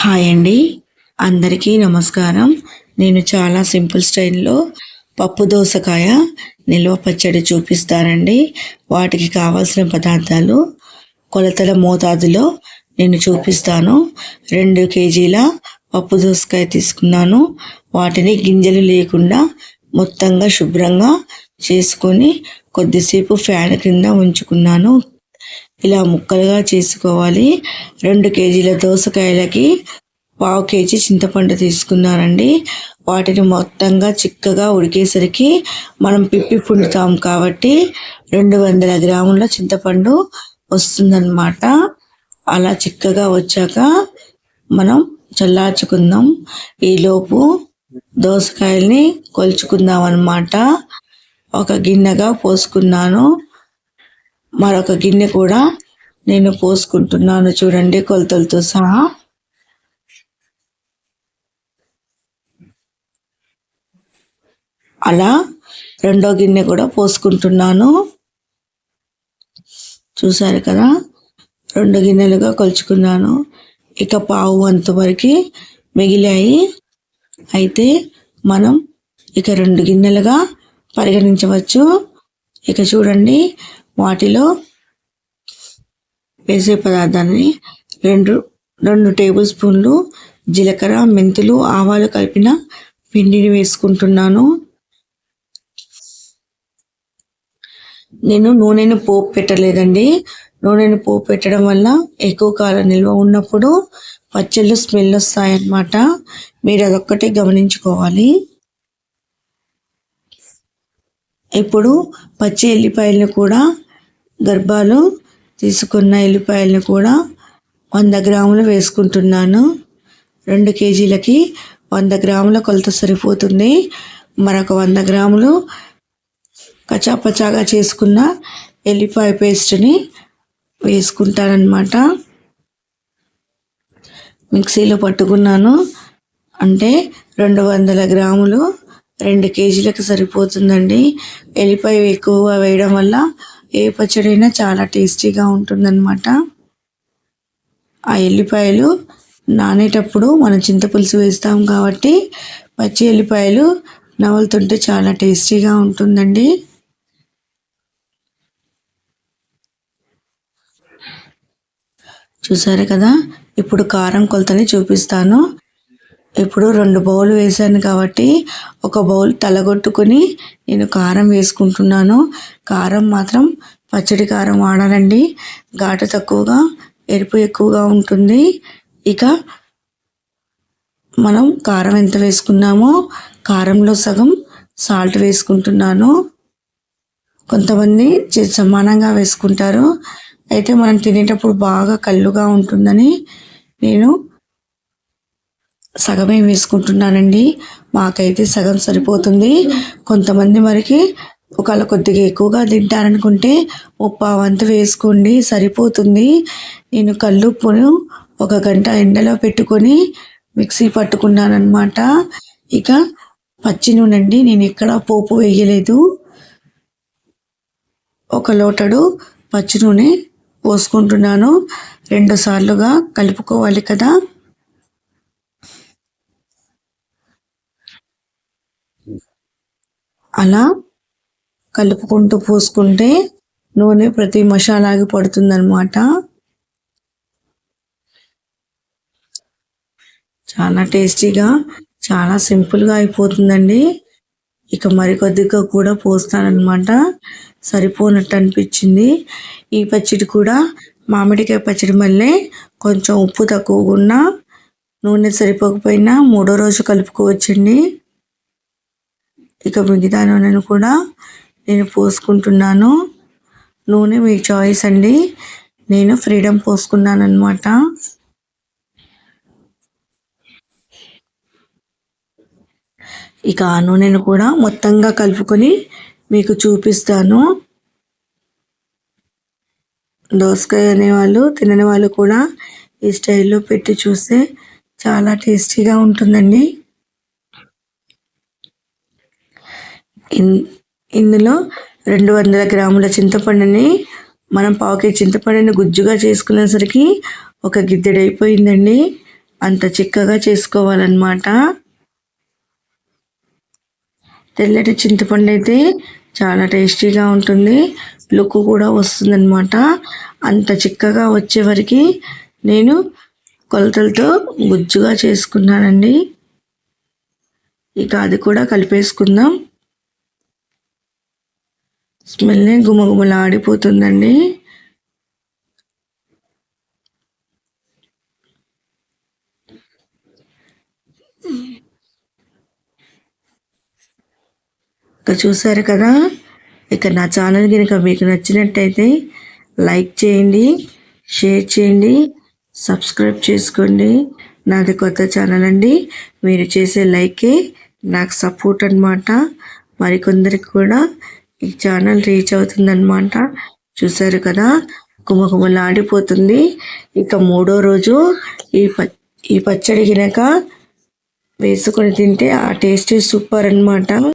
Hi అండి. అందరికీ నమస్కారం. నేను చాలా సింపుల్ స్టైల్లో పప్పు దోసకాయ నిల్వ పచ్చడి చూపిస్తానండి. వాటికి కావాల్సిన పదార్థాలు కొలతల మోతాదులో నేను చూపిస్తాను. రెండు కేజీల పప్పు దోసకాయ తీసుకున్నాను. వాటిని గింజలు లేకుండా మొత్తంగా శుభ్రంగా చేసుకొని కొద్దిసేపు ఫ్యాన్ కింద ఉంచుకున్నాను. ఇలా ముక్కలుగా చేసుకోవాలి. రెండు కేజీల దోసకాయలకి పావు కేజీ చింతపండు తీసుకున్నానండి. వాటిని మొత్తంగా చిక్కగా ఉడికేసరికి మనం పిప్పి పుండుతాం కాబట్టి రెండు వందల గ్రాముల చింతపండు వస్తుందన్నమాట. అలా చిక్కగా వచ్చాక మనం చల్లార్చుకుందాం. ఈలోపు దోసకాయల్ని కొలుచుకుందాం అన్నమాట ఒక గిన్నెగా పోసుకున్నాను. మరొక గిన్నె కూడా నేను పోసుకుంటున్నాను. చూడండి కొలతలతో సహా. అలా రెండో గిన్నె కూడా పోసుకుంటున్నాను. చూసారు కదా? రెండు గిన్నెలుగా కొలుచుకున్నాను. ఇక పావు వంతు వరకు మిగిలాయి. అయితే మనం ఇక రెండు గిన్నెలుగా పరిగణించవచ్చు. ఇక చూడండి వాటిలో వేసే పదార్థాన్ని రెండు రెండు టేబుల్ స్పూన్లు జీలకర్ర మెంతులు ఆవాలు కలిపిన పిండిని వేసుకుంటున్నాను. నేను నూనెను పోపు పెట్టలేదండి. నూనెను పోపు పెట్టడం వల్ల ఎక్కువ కాలం నిల్వ ఉన్నప్పుడు పచ్చళ్ళు స్మెల్ వస్తాయన్నమాట. మీరు అదొక్కటే గమనించుకోవాలి. ఇప్పుడు పచ్చి ఎల్లిపాయలను కూడా గర్భాలు తీసుకున్న ఎల్లిపాయలను కూడా వంద గ్రాములు వేసుకుంటున్నాను. రెండు కేజీలకి వంద గ్రాముల కొలత సరిపోతుంది. మరొక వంద గ్రాములు కచాపచాగా చేసుకున్న ఎల్లిపాయ పేస్ట్ని వేసుకుంటానమాట మిక్సీలో పట్టుకున్నాను. అంటే రెండు వందల గ్రాములు రెండు కేజీలకు సరిపోతుందండి. ఎల్లిపాయ ఎక్కువగా వేయడం వల్ల ఏ పచ్చడైనా చాలా టేస్టీగా ఉంటుందన్నమాట. ఆ ఎల్లిపాయలు నానేటప్పుడు మనం చింతపులుసు వేస్తాం కాబట్టి పచ్చి ఎల్లిపాయలు నవలుతుంటే చాలా టేస్టీగా ఉంటుందండి. చూసారు కదా? ఇప్పుడు కారం కొలతని చూపిస్తాను. ఇప్పుడు రెండు బౌల్ వేసాను కాబట్టి ఒక బౌల్ తలగొట్టుకొని నేను కారం వేసుకుంటున్నాను. కారం మాత్రం పచ్చడి కారం వాడాలండి. ఘాటు తక్కువగా ఎరుపు ఎక్కువగా ఉంటుంది. ఇక మనం కారం ఎంత వేసుకున్నామో కారంలో సగం సాల్ట్ వేసుకుంటున్నాను. కొంతమంది సమానంగా వేసుకుంటారు. అయితే మనం తినేటప్పుడు బాగా కళ్ళుగా ఉంటుందని నేను సగమే వేసుకుంటున్నానండి. మాకైతే సగం సరిపోతుంది. కొంతమంది మరికి ఒకవేళ కొద్దిగా ఎక్కువగా తింటారనుకుంటే ముప్పా వంతు వేసుకోండి సరిపోతుంది. నేను కల్లుప్పును ఒక గంట ఎండలో పెట్టుకొని మిక్సీ పట్టుకున్నానమాట ఇక పచ్చి నూనె అండి నేను ఎక్కడ పోపు వేయలేదు. ఒక లోటడు పచ్చి నూనె పోసుకుంటున్నాను. రెండు సార్లుగా కలుపుకోవాలి కదా. అలా కలుపుకుంటూ పోసుకుంటే నూనె ప్రతి మసాలాకి పడుతుందనమాట చాలా టేస్టీగా చాలా సింపుల్గా అయిపోతుందండి. ఇక మరికొద్దిగా కూడా పోస్తానమాట సరిపోనట్టు అనిపించింది. ఈ పచ్చడి కూడా మామిడికాయ పచ్చడి మళ్ళీ కొంచెం ఉప్పు తక్కువగా ఉన్నా నూనె సరిపోకపోయినా మూడో రోజు కలుపుకోవచ్చండి. ఇక మిగతా నూనెను కూడా నేను పోసుకుంటున్నాను. నూనె మీ చాయిస్ అండి. నేను ఫ్రీడమ్ పోసుకున్నాను అనమాట ఇక ఆ నూనెను కూడా మొత్తంగా కలుపుకొని మీకు చూపిస్తాను. దోసకాయ అనేవాళ్ళు తినని వాళ్ళు కూడా ఈ స్టైల్లో పెట్టి చూస్తే చాలా టేస్టీగా ఉంటుందండి. ఇందులో రెండు వందల గ్రాముల చింతపండుని మనం పావుకే చింతపండుని గుజ్జుగా చేసుకునేసరికి ఒక గిద్దెడు అయిపోయిందండి అంత చిక్కగా చేసుకోవాలన్నమాట. తెల్లటి చింతపండు అయితే చాలా టేస్టీగా ఉంటుంది. లుక్ కూడా వస్తుందన్నమాట. అంత చిక్కగా వచ్చేవరకు నేను కొలతలతో గుజ్జుగా చేసుకున్నానండి. ఇక అది కూడా కలిపేసుకుందాం. స్మెల్నే గుమగుమలాడిపోతుందండి. ఇక చూసారు కదా? ఇక నా ఛానల్ కనుక మీకు నచ్చినట్టయితే లైక్ చేయండి షేర్ చేయండి సబ్స్క్రైబ్ చేసుకోండి. నాది కొత్త ఛానల్ అండి. మీరు చేసే లైకే నాకు సపోర్ట్ అనమాట మరికొందరికి కూడా ఈ ఛానల్ రీచ్ అవుతుందన్నమాట. చూసారు కదా? కుమకుమలాడిపోతుంది. ఇక మూడో రోజు ఈ ప ఈ పచ్చడి గినక వేసుకొని తింటే ఆ టేస్ట్ సూపర్ అనమాట